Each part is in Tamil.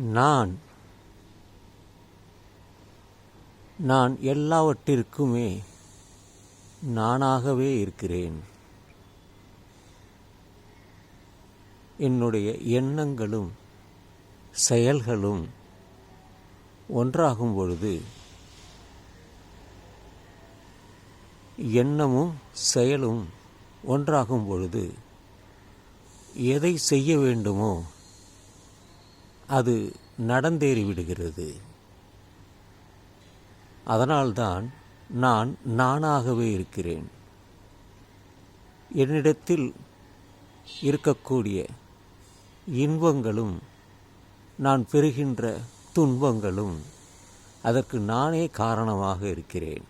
நான் நான் எல்லாவற்றிற்குமே நானாகவே இருக்கிறேன். என்னுடைய எண்ணங்களும் செயல்களும் ஒன்றாகும் பொழுது எண்ணமும் செயலும் ஒன்றாகும் பொழுது எதை செய்ய வேண்டுமோ அது நடந்தேறி விடுகிறது. அதனால்தான் நான் நானாகவே இருக்கிறேன். என்னிடத்தில் இருக்கக்கூடிய இன்பங்களும் நான் பெறுகின்ற துன்பங்களும் அதற்கு நானே காரணமாக இருக்கிறேன்.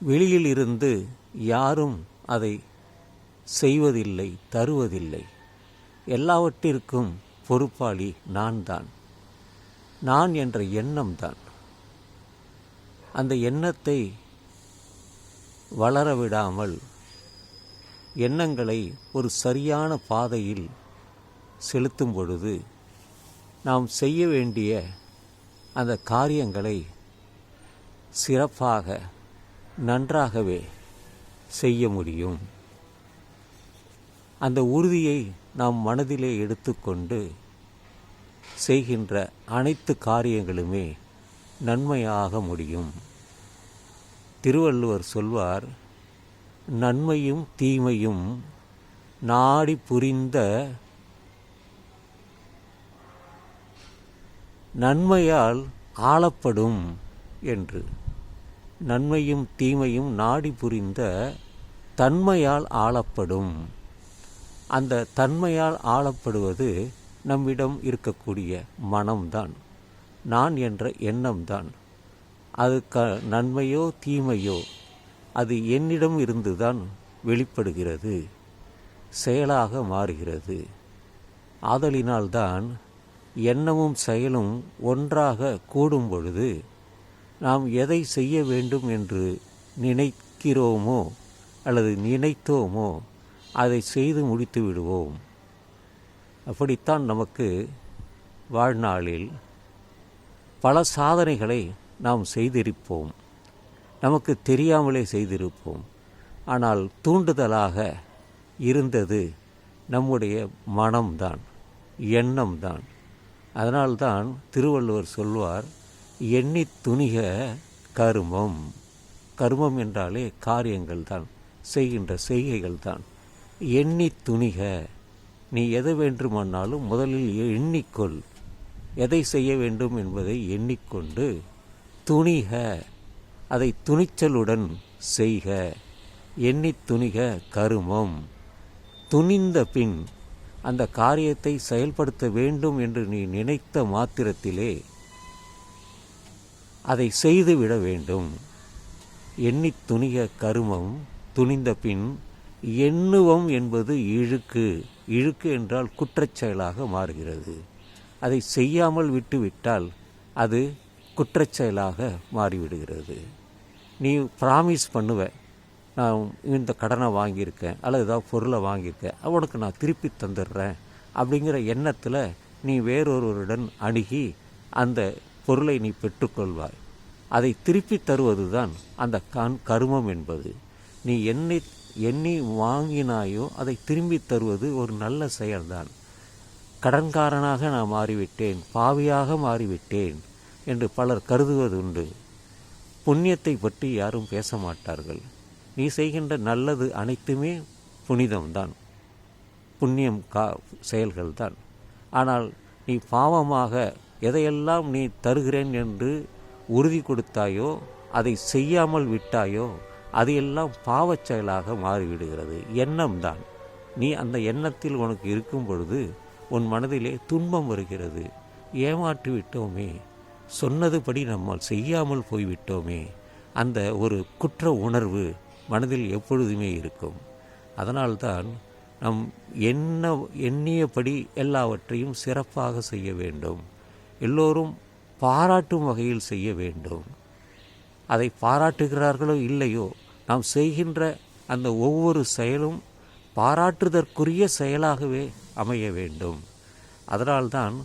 வெளியில் இருந்து யாரும் அதை செய்வதில்லை தருவதில்லை. எல்லாவற்றிற்கும் பொறுப்பாளி நான் தான் நான் என்ற எண்ணம் தான் அந்த எண்ணத்தை வளர விடாமல் எண்ணங்களை ஒரு சரியான பாதையில் செலுத்தும் பொழுது நாம் செய்ய வேண்டிய அந்த காரியங்களை சிறப்பாக நன்றாகவே செய்ய முடியும். அந்த உறுதியை நாம் மனதிலே எடுத்துக்கொண்டு செய்கின்ற அனைத்து காரியங்களுமே நன்மையாக முடியும். திருவள்ளுவர் சொல்வார் நன்மையும் தீமையும் நாடி புரிந்த நன்மையால் ஆளப்படும் என்று. நன்மையும் தீமையும் நாடி புரிந்த தன்மையால் ஆளப்படும் அந்த தன்மையால் ஆளப்படுவது நம்மிடம் இருக்கக்கூடிய மனம்தான். நான் என்ற எண்ணம்தான். அது க நன்மையோ தீமையோ அது என்னிடம் இருந்துதான் வெளிப்படுகிறது செயலாக மாறுகிறது. ஆதலினால்தான் எண்ணமும் செயலும் ஒன்றாக கூடும் பொழுது நாம் எதை செய்ய வேண்டும் என்று நினைக்கிறோமோ அல்லது நினைத்தோமோ அதை செய்து முடித்து விடுவோம். அப்படித்தான் நமக்கு வாழ்நாளில் பல சாதனைகளை நாம் செய்திருப்போம். நமக்கு தெரியாமலே செய்திருப்போம். ஆனால் தூண்டுதலாக இருந்தது நம்முடைய மனம்தான் எண்ணம்தான். அதனால்தான் திருவள்ளுவர் சொல்வார் எண்ணி துணிக கருமம். கருமம் என்றாலே காரியங்கள் தான் செய்கின்ற செய்கைகள் தான் எண்ணி துணிக. நீ எது வேண்டுமானாலும் முதலில் எண்ணிக்கொள். எதை செய்ய வேண்டும் என்பதை எண்ணிக்கொண்டு துணிக. அதை துணிச்சலுடன் செய்க. எண்ணி துணிக கருமம். துணிந்த பின் அந்த காரியத்தை செயல்படுத்த வேண்டும் என்று நீ நினைத்த மாத்திரத்திலே அதை செய்துவிட வேண்டும். எண்ணித் துணிக கருமம். துணிந்த பின் எண்ணுவம் என்பது இழுக்கு. இழுக்கு என்றால் குற்றச்செயலாக மாறுகிறது. அதை செய்யாமல் விட்டுவிட்டால் அது குற்றச்செயலாக மாறிவிடுகிறது. நீ ப்ராமிஸ் பண்ணுவ. நான் இந்த கடனை வாங்கியிருக்கேன். அல்லது ஏதாவது பொருளை வாங்கியிருக்கேன். அவனுக்கு நான் திருப்பி தந்துடுறேன். அப்படிங்கிற எண்ணத்தில் நீ வேறொருவருடன் அணுகி அந்த பொருளை நீ பெற்றுக்கொள்வாய். அதை திருப்பி தருவது தான் அந்த கண் கருமம் என்பது. நீ என்னை எண்ணி வாங்கினாயோ அதை திரும்பி தருவது ஒரு நல்ல செயல்தான். கடன்காரனாக நான் மாறிவிட்டேன் பாவியாக மாறிவிட்டேன் என்று பலர் கருதுவது உண்டு புண்ணியத்தை பற்றி யாரும் பேச மாட்டார்கள் நீ செய்கின்ற நல்லது அனைத்துமே புனிதம்தான். புண்ணியம் கா செயல்கள்தான். ஆனால் நீ பாவமாக எதையெல்லாம் நீ தருகிறேன் என்று உறுதி கொடுத்தாயோ அதை செய்யாமல் விட்டாயோ அது எல்லாம் பாவச் செயலாக மாறிவிடுகிறது. எண்ணம்தான். நீ அந்த எண்ணத்தில் உனக்கு இருக்கும் பொழுது உன் மனதிலே துன்பம் வருகிறது. ஏமாற்றி விட்டோமே சொன்னதுபடி நம்மால் செய்யாமல் போய்விட்டோமே. அந்த ஒரு குற்ற உணர்வு மனதில் எப்பொழுதுமே இருக்கும். அதனால்தான் நம் எண்ண எண்ணியபடி எல்லாவற்றையும் சிறப்பாக செய்ய வேண்டும். எல்லோரும் பாராட்டும் வகையில் செய்ய வேண்டும். அதை பாராட்டுகிறார்களோ இல்லையோ நாம் செய்கின்ற அந்த ஒவ்வொரு செயலும் பாராட்டுதற்குரிய செயலாகவே அமைய வேண்டும். அதனால்தான்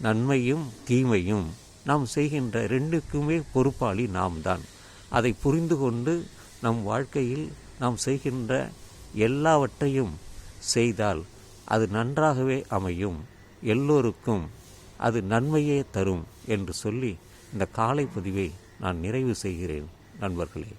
நன்மையும் தீமையும் நாம் செய்கின்ற ரெண்டுக்குமே பொறுப்பாளி நாம் தான் அதை புரிந்து கொண்டு நம் வாழ்க்கையில் நாம் செய்கின்ற எல்லாவற்றையும் செய்தால் அது நன்றாகவே அமையும். எல்லோருக்கும் அது நன்மையே தரும் என்று சொல்லி இந்த காலை பதிவை நான் நிறைவு செய்கிறேன் நண்பர்களே.